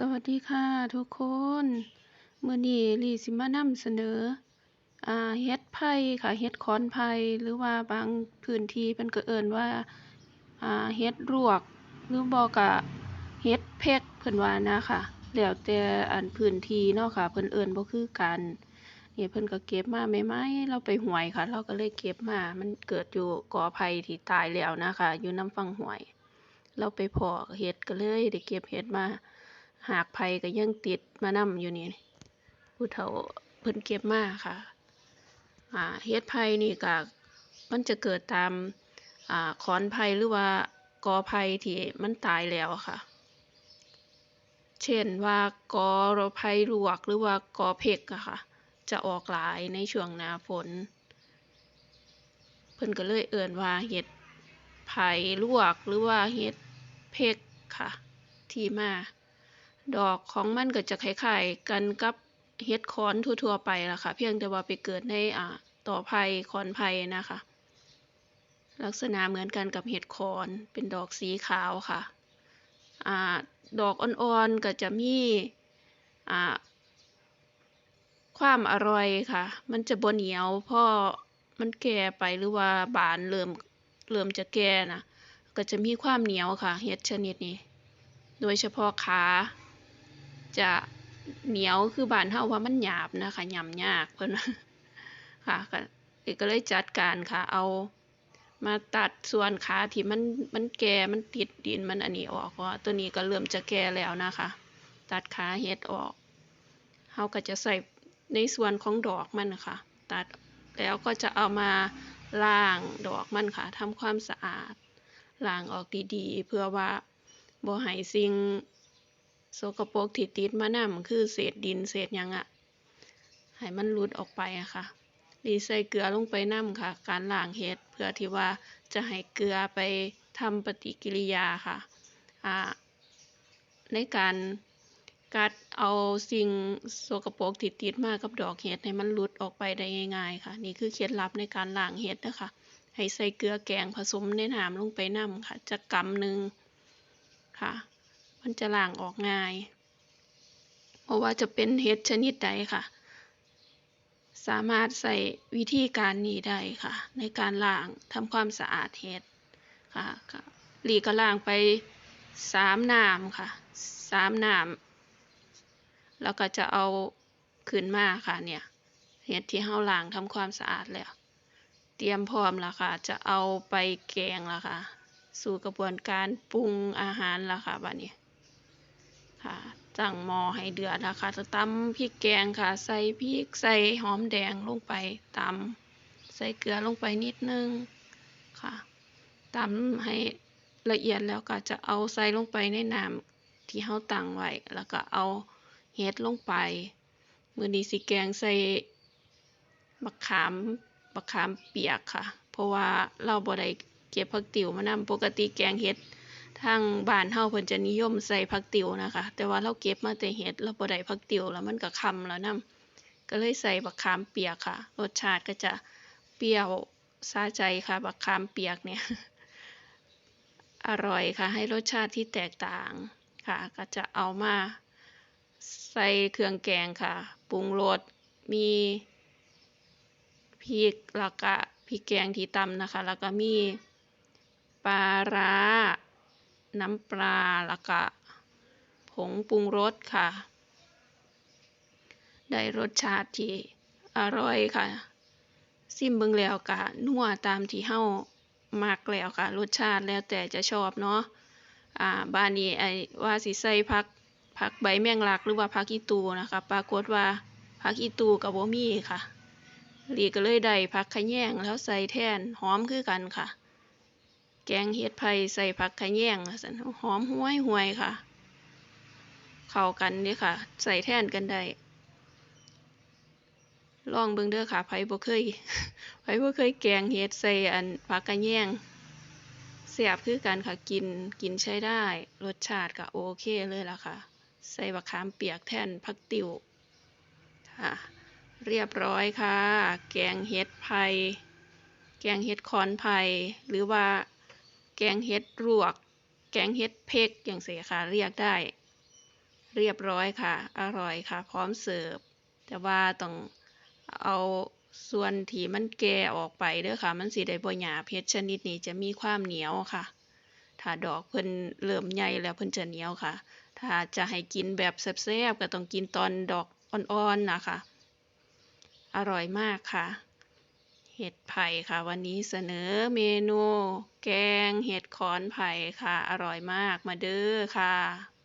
สวัสดีค่ะทุกคนเมื้อนี้ลีสิมานำเสนออ่าเฮ็ดไผ่ค่ะเฮ็ดขอนไผ่หรือว่าบางพื้นที่เพิ่นก็เอิ้นว่าอ่าเฮ็ดรวก หรือบ่ก็เฮ็ดเพกเพิ่นว่านะค่ะแล้วแต่อันพื้นที่เนาะค่ะเพิ่นเอิ้นบ่คือกันนี่เพิ่นก็เก็บมาใหม่ๆเราไปหวยค่ะ เราก็เลยเก็บมา มันเกิดอยู่กอไผ่ที่ตายแล้วนะคะ อยู่น้ำฝั่งหวย เราไปพอเห็ดก็เลยได้เก็บเห็ดมา หากไผ่ก็ยังติดมานำอยู่นี่ผู้เฒ่าเพิ่นเก็บมาค่ะ อ่าเฮ็ดไผ่นี่ก็มันจะเกิดตามอ่าขอนไผ่หรือว่ากอไผ่ที่มันตายแล้วค่ะ เช่นว่ากอไผ่ลวกหรือว่ากอเพกอะค่ะ จะออกหลายในช่วงหน้าฝน เพิ่นก็เลยเอิ้นว่าเห็ดไผ่ลวกหรือว่าเห็ดเพกค่ะ ที่มา ดอกของมันก็จะคล้ายๆกันกับเห็ดขอนทั่วๆไปล่ะค่ะ เพียงแต่ว่าไปเกิดในอ่าตอไผ่ขอนไผ่นะคะ ลักษณะเหมือนกันกับเห็ดขอนเป็นดอกสีขาวค่ะอ่าดอกอ่อนๆก็จะมีอ่าความอร่อยค่ะ มันจะบ่เหนียวพอมันแก่ไปหรือว่าบานเริ่มเริ่มจะแก่น่ะก็จะมีความเหนียวค่ะ เห็ดชนิดนี้ โดยเฉพาะขา จะเหนียวคือบานเฮาว่ามันหยาบนะคะหยำยากเพิ่นค่ะก็เอกก็เลยจัดการค่ะ เอามาตัดส่วนขาที่มันมันแก่มันติดดินมันอันนี้ออกเพราะว่าตัวนี้ก็เริ่มจะแก่แล้วนะคะ ตัดขาเห็ดออกเฮาก็จะใส่ในส่วนของดอกมันค่ะ ตัดแล้วก็จะเอามาล้างดอกมันค่ะทำความสะอาดล้างออกดีๆ เพื่อว่าบ่ให้สิ่ง สกปรกที่ติดมานำคือเศษดินเศษหยังอะให้มันหลุดออกไปอะค่ะดีใส่เกลือลงไปนํค่ะ การล้างเห็ดเพื่อที่ว่าจะให้เกลือไปทำปฏิกิริยาค่ะอ่าในการกัดเอาสิ่งสกปรกที่ติดมากับดอกเห็ดให้มันหลุดออกไปได้ง่าย ๆ ค่ะ นี่คือเคล็ดลับในการล้างเห็ดนะคะให้ใส่เกลือแกงผสมในน้ำลงไปนำค่ะจะกำหนึ่งค่ะ มันจะล้างออกง่ายเพราะว่าจะเป็นเห็ดชนิดใดค่ะ สามารถใส่วิธีการนี้ได้ค่ะ ในการล้างทำความสะอาดเห็ดค่ะค่ะหลีก็ล้างไปสามน้ำค่ะสามน้ำแล้วก็จะเอาขึ้นมาค่ะเนี่ยเห็ดที่เฮาล้างทำความสะอาดแล้ว เตรียมพร้อมแล้วค่ะ จะเอาไปแกงแล้วค่ะ สู่กระบวนการปรุงอาหารแล้วค่ะบัดนี้ ค่ะตั้งหม้อให้เดือดนะคะจะตำพริกแกงค่ะ ใส่พริกใส่หอมแดงลงไปตำใส่เกลือลงไปนิดนึงค่ะตำให้ละเอียดแล้วก็จะเอาใส่ลงไปในน้ำที่เฮาตั้งไว้แล้วก็เอาเห็ดลงไป มือนี้สิแกงใส่บักขามบักขามเปียกค่ะ เพราะว่าเราบ่ได้เก็บผักติ๋วมานำปกติแกงเห็ด ทางบ้านเฮาเพิ่นจะนิยมใส่ผักติ๋วนะคะ แต่ว่าเราเก็บมาแต่เห็ดเราบ่ได้ผักติ๋วแล้วมันก็ค่ำแล้วนำก็เลยใส่บักขามเปียกค่ะ รสชาติก็จะเปรี้ยวสะใจค่ะบักขามเปียกเนี่ย อร่อยค่ะ ให้รสชาติที่แตกต่างค่ะ ก็จะเอามาใส่เครื่องแกงค่ะ ปรุงรสมีพริกแล้วก็พริกแกงที่ตำนะคะ แล้วก็มีปลาร้า น้ำปลาแล้วก็ผงปรุงรสค่ะ ได้รสชาติที่อร่อยค่ะซิมเบิงแล้วก็นัวตามที่เฮามักแล้วค่ะ รสชาติแล้วแต่จะชอบเนาะอ่าบ้านนี้ไอ้ว่าสิใส่ผักผักใบแมงลักหรือว่าผักอีตูนะคะ ปรากฏว่าผักอีตูก็บ่มีค่ะหลีก็เลยได้ผักขะแยงแล้วใส่แทนหอมคือกันค่ะ แกงเห็ดไผ่ใส่ผักขะแยงซั่นหอมห้วยห่วยค่ะ เข้ากันเด้ค่ะ ใส่แทนกันได้ ลองเบิ่งเด้อค่ะไผบ่เคยไผบ่เคยแกงเห็ดใส่อันผักกะแยงแซ่บคือกันค่ะกินกินใช้ได้ รสชาติก็โอเคเลยล่ะค่ะ ใส่บักขามเปียกแทนผักติ๋วค่ะ เรียบร้อยค่ะ แกงเห็ดไผ่แกงเห็ดขอนไผ่หรือว่า แกงเห็ดรวก แกงเห็ดเพกอย่างเสียค่ะเรียกได้ เรียบร้อยค่ะ อร่อยค่ะ พร้อมเสิร์ฟ แต่ว่าต้องเอาส่วนที่มันแก่ออกไปเด้อค่ะ มันสิได้บ่หยาเห็ดชนิดนี้จะมีความเหนียวค่ะ ถ้าดอกเพิ่นเริ่มใหญ่แล้วเพิ่นจะเหนียวค่ะ ถ้าจะให้กินแบบแซ่บๆก็ต้องกินตอนดอกอ่อนๆนะคะ อร่อยมากค่ะ เห็ดไผ่ค่ะ วันนี้เสนอเมนู แกงเห็ดขอนไผ่ค่ะ อร่อยมากมาเด้อค่ะ